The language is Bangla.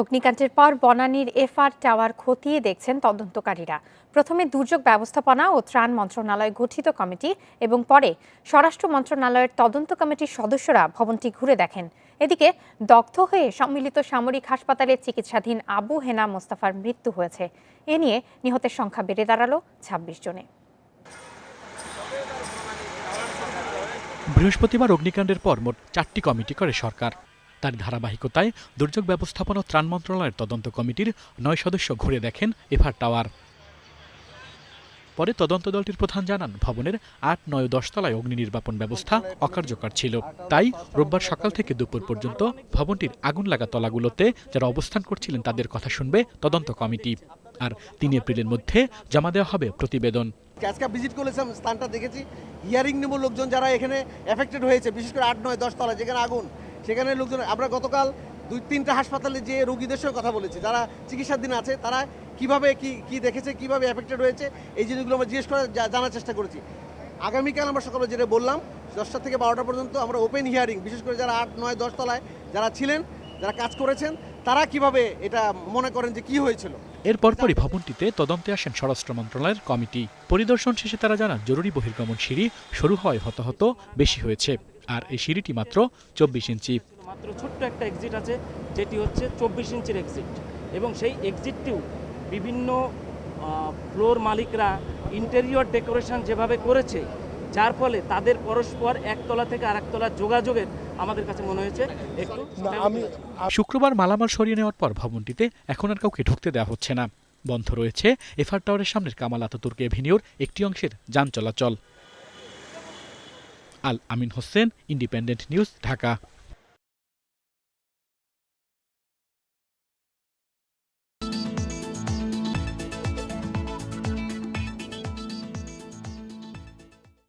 অগ্নিকাণ্ডের পর বনানীর এফআর টাওয়ার খতিয়ে দেখছেন তদন্তকারীরা। প্রথমে দুর্যোগ ব্যবস্থাপনা ও ত্রাণ মন্ত্রণালয় গঠিত কমিটি এবং পরে স্বরাষ্ট্র মন্ত্রণালয়ের তদন্ত কমিটির সদস্যরা ভবনটি ঘুরে দেখেন। এদিকে দগ্ধ হয়ে সম্মিলিত সামরিক হাসপাতালে চিকিৎসাধীন আবু হেনা মোস্তাফার মৃত্যু হয়েছে। এ নিয়ে নিহতের সংখ্যা বেড়ে দাঁড়াল ছাব্বিশ জনে। বৃহস্পতিবার অগ্নিকাণ্ডের পর মোট চারটি কমিটি করে সরকার। তার ধারাবাহিকতায় দুর্যোগ ব্যবস্থাপনা ত্রাণ মন্ত্রণালয়ের তদন্ত কমিটির নয় সদস্য ঘুরে দেখেন এফার টাওয়ার। পরে তদন্ত দলটির প্রধান জানান, ভবনের আট, নয় ও দশ তলায় অগ্নি নির্বাপন ব্যবস্থা অকার্যকর ছিল। তাই রোববার সকাল থেকে দুপুর পর্যন্ত ভবনটির আগুন লাগা তলাগুলোতে যারা অবস্থান করছিলেন তাদের কথা শুনবে তদন্ত কমিটি। আর তিন এপ্রিলের মধ্যে জমা দেওয়া হবে প্রতিবেদন। ভিজিট করেছিলাম, স্থানটা দেখেছি। হিয়ারিং নেব লোকজন যারা এখানে এফেক্টেড হয়েছে, বিশেষ করে আট, নয়, দশ তলা যেখানে আগুন। সেখানে লোকজন, আমরা গতকাল দুই, তিনটা হাসপাতালে যে রোগীদের সঙ্গে কথা বলেছি, যারা চিকিৎসাধীন আছে, তারা কীভাবে কি কি দেখেছে, কীভাবে এফেক্টেড হয়েছে, এই জিনিসগুলো আমরা জিজ্ঞেস করে জানার চেষ্টা করেছি। আগামীকাল আমরা সকালে যেটা বললাম, দশটা থেকে বারোটা পর্যন্ত আমরা ওপেন হিয়ারিং বিশেষ করে যারা আট, নয়, দশ তলায় যারা ছিলেন, যারা কাজ করেছেন, তারা কীভাবে এটা মনে করেন যে কি হয়েছিল? এর পরপরই ভবনটিতে তদন্তে আসেন স্বরাষ্ট্র মন্ত্রণালয়ের কমিটি। পরিদর্শন শেষে তারা জানান, জরুরি বহির্গমন সিঁড়ি শুরু হয় হতাহত, বেশি হয়েছে। আর এই সিঁড়িটি মাত্র চব্বিশ ইঞ্চি। মাত্র ছোট্ট একটা এক্সিট আছে যেটি হচ্ছে চব্বিশ ইঞ্চির এক্সিট এবং সেই এক্সিটটিও বিভিন্ন ফ্লোর মালিকরা ইন্টেরিয়র ডেকোরেশন যেভাবে করেছে যার ফলে তাদের পরস্পর একতলা থেকে আরেকতলা যোগাযোগের আমাদের কাছে মনে হয়েছে। একটু আমি শুক্রবার মালামাল সরিয়ে নেওয়ার পর ভবনটিতে এখন আর কাউকে ঢুকতে দেওয়া হচ্ছে না। বন্ধ রয়েছে এফআর টাওয়ারের সামনের কামাল আতাতুর্ক এভিনিউর একটি অংশের যান চলাচল। Al Amin Hossain independent news Dhaka.